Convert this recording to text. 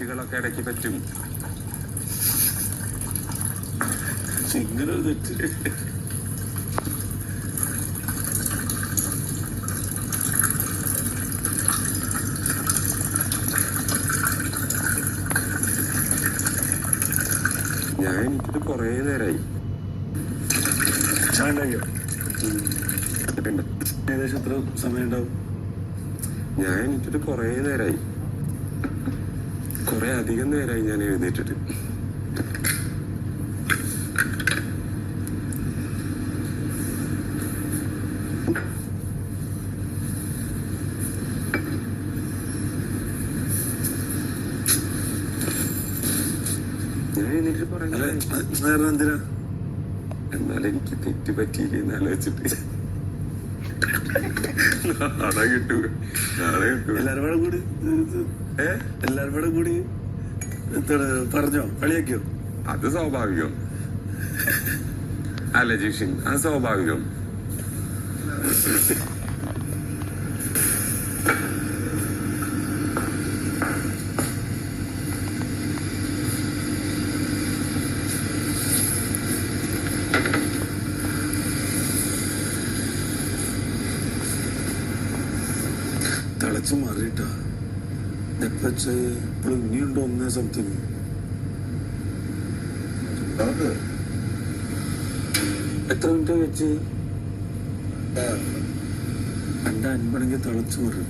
തെറ്റുകളൊക്കെ ഇടയ്ക്ക് പറ്റും. ഇങ്ങനെ ഒരു തെറ്റ്. ഞാൻ എനിക്കിത് കുറേ നേരമായി പിന്നെ ഏകദേശം എത്ര സമയം ഉണ്ടാവും ഞാൻ എനിക്കിത് കുറേ നേരമായി കുറെ അധികം നേരമായി ഞാൻ എഴുന്നേറ്റിട്ട് എന്നാലും എഴുന്നേറ്റ് കുറെ അല്ലെ നേരമായി. നേരം എന്തിനാ? എന്നാൽ എനിക്ക് തെറ്റ് പറ്റിയില്ലെന്ന് ആലോചിച്ചിട്ട്. നാളെ കിട്ടൂ. നാളെ കിട്ടൂ. എല്ലാരും കൂടെ കൂടി ഇത് ഏ? എല്ലാരും കൂടെ കൂടി പറഞ്ഞോ കളിയാക്കിയോ? അത് സ്വാഭാവികം. അല്ല ജിഷിൻ അത് സ്വാഭാവികം. തിളച്ചു മാറിയിട്ടാ. എപ്പച്ച് ഇപ്പോഴും ഇനിയുണ്ടോ ഒന്നേ സംതിങ് എത്ര മിനിറ്റ് വെച്ച് എന്റെ അൻപണെങ്കിൽ തിളച്ചു മാറും